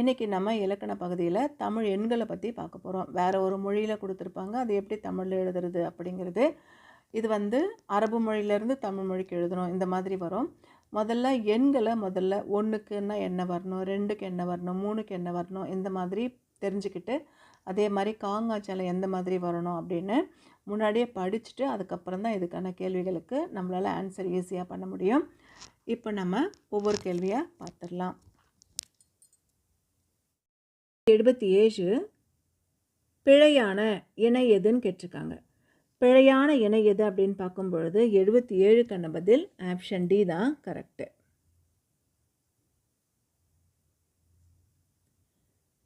இன்றைக்கி நம்ம இலக்கண பகுதியில் தமிழ் எண்களை பற்றி பார்க்க போகிறோம் வேறு ஒரு மொழியில் கொடுத்துருப்பாங்க. அது எப்படி தமிழில் எழுதுறது அப்படிங்கிறது. இது வந்து அரபு மொழியிலேருந்து தமிழ் மொழிக்கு எழுதணும். இந்த மாதிரி வரும். முதல்ல எண்களை முதல்ல ஒன்றுக்குன்னா என்ன வரணும்? ரெண்டுக்கு என்ன வரணும்? மூணுக்கு என்ன வரணும்? இந்த மாதிரி தெரிஞ்சுக்கிட்டு அதே மாதிரி காங்காச்சலை எந்த மாதிரி வரணும் அப்படின்னு முன்னாடியே படிச்சுட்டு அதுக்கப்புறம் தான் இதுக்கான கேள்விகளுக்கு நம்மளால் ஆன்சர் ஈஸியாக பண்ண முடியும். இப்போ நம்ம ஒவ்வொரு கேள்வியாக பார்த்துடலாம். எழுபத்தி ஏழு பிழையான இணை எதுன்னு கேட்டிருக்காங்க. பிழையான இணை எது அப்படின்னு பார்க்கும் பொழுது எழுபத்தி ஏழுக்கான பதில் ஆப்ஷன் டி தான் கரெக்டு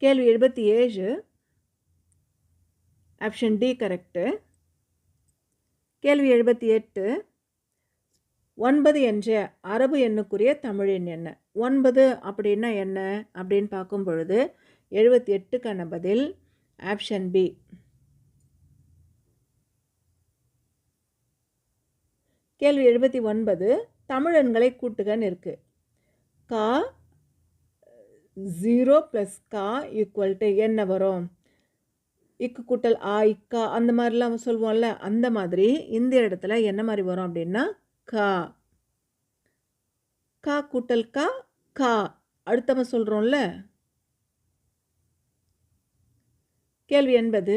கேள்வி எழுபத்தி ஏழு ஆப்ஷன் டி கரெக்டு கேள்வி எழுபத்தி எட்டு ஒன்பது என்ற அரபு எண்ணுக்குரிய தமிழ் எண் என்ன? ஒன்பது அப்படின்னா என்ன? அப்படின்னு பார்க்கும் பொழுது எழுபத்தி எட்டுக்கான பதில் ஆப்ஷன் பி கேள்வி எழுபத்தி ஒன்பது தமிழன்களை கூட்டுகன்னு இருக்குது கா ஜீரோ ப்ளஸ் கா ஈக்குவல் டு என்ன வரும்? இக்கு கூட்டல் ஆ இக்கா அந்த மாதிரிலாம் சொல்லுவோம்ல அந்த மாதிரி இந்த இடத்துல என்ன மாதிரி வரும் அப்படின்னா கா. கா கூட்டல் கா கா. அடுத்தவன் சொல்கிறோம்ல கேள்வி என்பது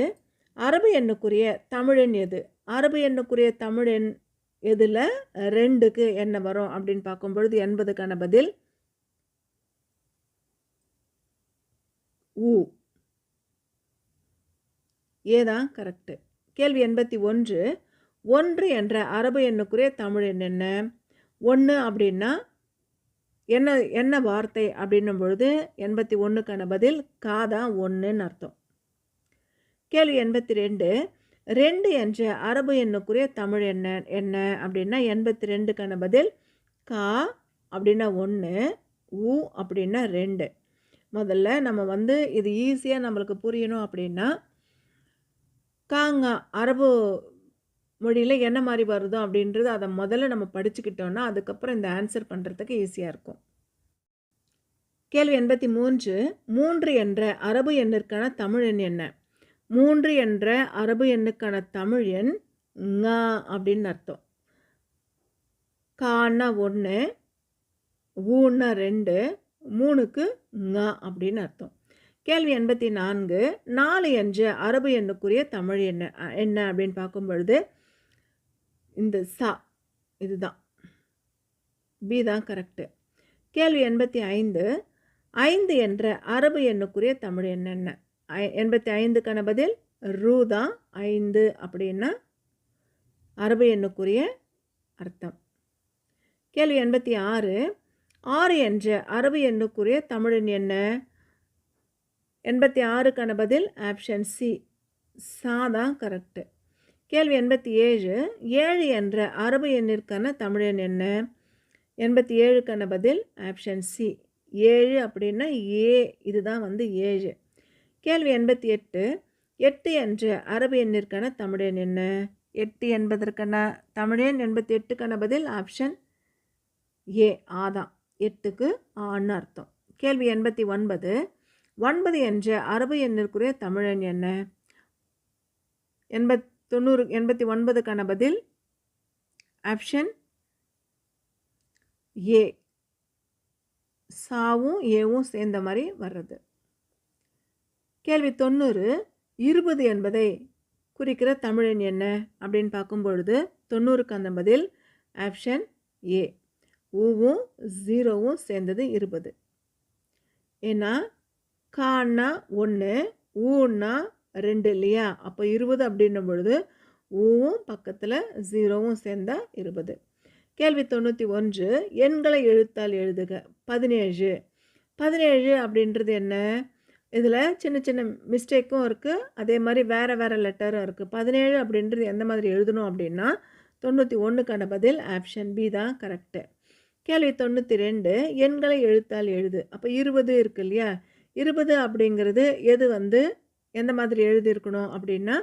அரபு எண்ணுக்குரிய தமிழெண் எது? அரபு எண்ணுக்குரிய தமிழெண் எதில் ரெண்டுக்கு என்ன வரும் அப்படின்னு பார்க்கும் பொழுது எண்பதுக்கான பதில் ஊ ஏதான் கரெக்டு கேள்வி எண்பத்தி ஒன்று ஒன்று என்ற அரபு எண்ணுக்குரிய தமிழ் எண் என்ன? ஒன்று அப்படின்னா என்ன என்ன வார்த்தை அப்படின்னும் பொழுது எண்பத்தி ஒன்றுக்கான பதில் காதான் ஒன்றுன்னு அர்த்தம். கேள்வி எண்பத்தி ரெண்டு ரெண்டு என்ற அரபு எண்ணுக்குரிய தமிழ் என்ன என்ன அப்படின்னா எண்பத்தி ரெண்டுக்கான பதில் கா அப்படின்னா ஒன்று ஊ அப்படின்னா ரெண்டு. முதல்ல நம்ம வந்து இது ஈஸியாக நம்மளுக்கு புரியணும் அப்படின்னா காங்கா அரபு மொழியில் என்ன மாதிரி வருதோ அப்படின்றது அதை முதல்ல நம்ம படிச்சுக்கிட்டோன்னா அதுக்கப்புறம் இந்த ஆன்சர் பண்ணுறதுக்கு ஈஸியாக இருக்கும். கேள்வி எண்பத்தி மூன்று மூன்று என்ற அரபு எண்ணிற்கான தமிழ் எண் என்ன? மூன்று என்ற அரபு எண்ணுக்கான தமிழ் எண் ங அப்படின்னு அர்த்தம். கான ஒன்று ஊன ரெண்டு மூணுக்கு ங அப்படின்னு அர்த்தம். கேள்வி எண்பத்தி நான்கு நாலு என்ற அரபு எண்ணுக்குரிய தமிழ் என்ன என்ன அப்படின்னு பார்க்கும் பொழுது இந்த சா இதுதான். பி தான் கரெக்டு கேள்வி எண்பத்தி ஐந்து ஐந்து என்ற அரபு எண்ணுக்குரிய தமிழ் என்னென்ன எண்பத்தி ஐந்துக்கான பதில் ரூ தான் ஐந்து அப்படின்னா அரபு எண்ணுக்குரிய அர்த்தம். கேள்வி எண்பத்தி ஆறு ஆறு என்ற அரபு எண்ணுக்குரிய தமிழன் என்ன? எண்பத்தி ஆறுக்கான பதில் ஆப்ஷன் சி சா தான் கரெக்டு. கேள்வி எண்பத்தி ஏழு ஏழு என்ற அரபு எண்ணிற்கான தமிழன் என்ன? எண்பத்தி ஏழுக்கான பதில் ஆப்ஷன் சி ஏழு அப்படின்னா ஏ இதுதான் வந்து ஏழு. கேள்வி எண்பத்தி எட்டு எட்டு என்ற அரபு எண்ணிற்கான தமிழன் என்ன? எட்டு என்பதற்கான தமிழன் எண்பத்தி எட்டுக்கான பதில் ஆப்ஷன் ஏ ஆதான் எட்டுக்கு ஆன்னு அர்த்தம். கேள்வி எண்பத்தி ஒன்பது ஒன்பது என்ற அரபு எண்ணிற்குரிய தமிழன் என்ன? எண்பத் தொண்ணூறு எண்பத்தி ஒன்பதுக்கான பதில் ஆப்ஷன் ஏ சாவும் ஏவும் சேர்ந்த மாதிரி வர்றது. கேள்வி தொண்ணூறு இருபது என்பதை குறிக்கிற தமிழன் என்ன? அப்படின்னு பார்க்கும்பொழுது தொண்ணூறுக்கு அந்த பதில் ஆப்ஷன் ஏ ஊவும் ஜீரோவும் சேர்ந்தது இருபது. ஏன்னா கான்னா ஒன்று ஊன்னா ரெண்டு இல்லையா? அப்போ இருபது அப்படின்னும் பொழுது ஊவும் பக்கத்தில் ஜீரோவும் சேர்ந்தால் இருபது. கேள்வி தொண்ணூற்றி ஒன்று எண்களை எழுத்தால் எழுதுக. பதினேழு. பதினேழு அப்படின்றது என்ன? இதில் சின்ன சின்ன மிஸ்டேக்கும் இருக்குது அதே மாதிரி வேறு வேறு லெட்டரும் இருக்குது பதினேழு அப்படின்றது எந்த மாதிரி எழுதணும் அப்படின்னா தொண்ணூற்றி ஒன்றுக்கான பதில் ஆப்ஷன் பி தான் கரெக்டு கேள்வி தொண்ணூற்றி ரெண்டு எண்களை எழுத்தால் எழுது. அப்போ இருபது இருக்கு இல்லையா? இருபது அப்படிங்கிறது எது வந்து எந்த மாதிரி எழுதியிருக்கணும் அப்படின்னா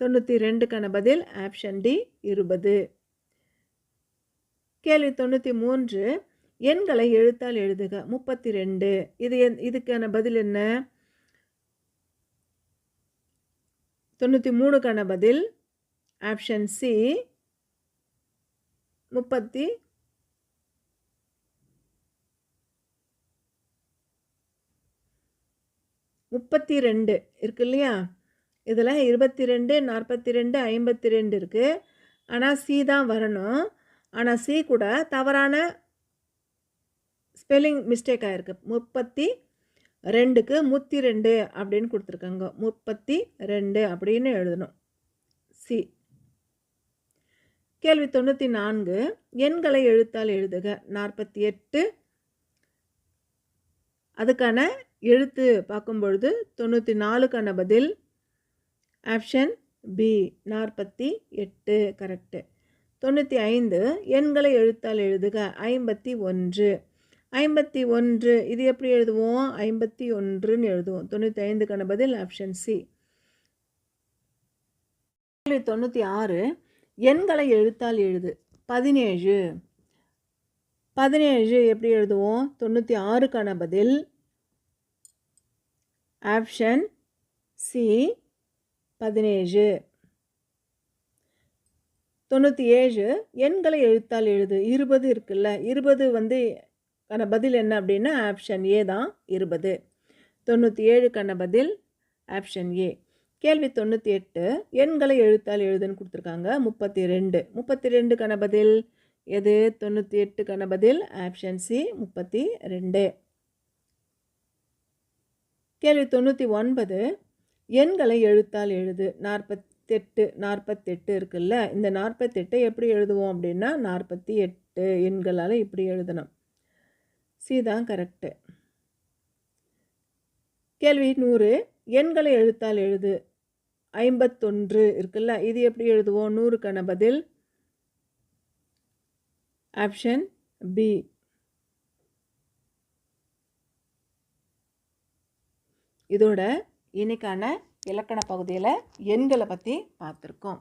தொண்ணூற்றி ரெண்டுக்கான பதில் ஆப்ஷன் டி இருபது. கேள்வி தொண்ணூற்றி மூன்று எண்களை எழுத்தால் எழுதுக. முப்பத்தி ரெண்டு. இது என் இதுக்கான பதில் என்ன? தொண்ணூற்றி மூணுக்கான பதில் ஆப்ஷன் சி முப்பத்தி முப்பத்தி ரெண்டு இருக்கு இல்லையா? இதில் இருபத்தி ரெண்டு நாற்பத்தி ரெண்டு ஐம்பத்தி ரெண்டு இருக்குது ஆனால் சி தான் வரணும். ஆனால் சி கூட தவறான ஸ்பெல்லிங் மிஸ்டேக் ஆகிருக்கு முப்பத்தி ரெண்டுக்கு முத்தி ரெண்டு அப்படின்னு கொடுத்துருக்காங்க. முப்பத்தி ரெண்டு அப்படின்னு எழுதணும். சி. கேள்வி தொண்ணூற்றி நான்கு. எண்களை எழுத்தால் எழுதுக. நாற்பத்தி எட்டு. அதுக்கான எழுத்து பார்க்கும் பொழுது தொண்ணூற்றி நாலுக்கான பதில் ஆப்ஷன் பி. நாற்பத்தி எட்டு. கரெக்டு தொண்ணூற்றி ஐந்து. எண்களை எழுத்தால் எழுதுக. ஐம்பத்தி ஒன்று. ஐம்பத்தி ஒன்று. இது எப்படி எழுதுவோம்? ஐம்பத்தி ஒன்றுன்னு எழுதுவோம். தொண்ணூற்றி ஐந்துக்கான பதில் ஆப்ஷன் சி தொண்ணூற்றி ஆறு. எண்களை எழுத்தால் எழுது. பதினேழு. பதினேழு எப்படி எழுதுவோம்? தொண்ணூற்றி ஆறுக்கான பதில் ஆப்ஷன் சி பதினேழு. தொண்ணூற்றி ஏழு. எண்களை எழுத்தால் எழுது. இருபது இருக்குல்ல. இருபது வந்து கன பதில் என்ன அப்படின்னா ஆப்ஷன் ஏ தான் இருபது. தொண்ணூற்றி ஏழுக்கான பதில் ஆப்ஷன் ஏ கேள்வி தொண்ணூற்றி எட்டு எண்களை எழுத்தால் எழுதுன்னு கொடுத்துருக்காங்க. முப்பத்தி ரெண்டு முப்பத்தி ரெண்டுக்கான பதில் எது? தொண்ணூற்றி எட்டுக்கான பதில் ஆப்ஷன் சி முப்பத்தி ரெண்டு கேள்வி தொண்ணூற்றி ஒன்பது எண்களை எழுத்தால் எழுது. நாற்பத்தெட்டு நாற்பத்தெட்டு இருக்குல்ல இந்த நாற்பத்தெட்டை எப்படி எழுதுவோம் அப்படின்னா நாற்பத்தி எட்டு எண்களால் இப்படி எழுதணும். சி தான் கரெக்டு. கேள்வி நூறு எண்களை எழுத்தால் எழுது. ஐம்பத்தொன்று இருக்குல்ல இது எப்படி எழுதுவோம்? நூறுக்கான பதில். ஆப்ஷன் பி இதோட இன்னைக்கான இலக்கண பகுதியில் எண்களை பற்றி பார்த்துருக்கோம்.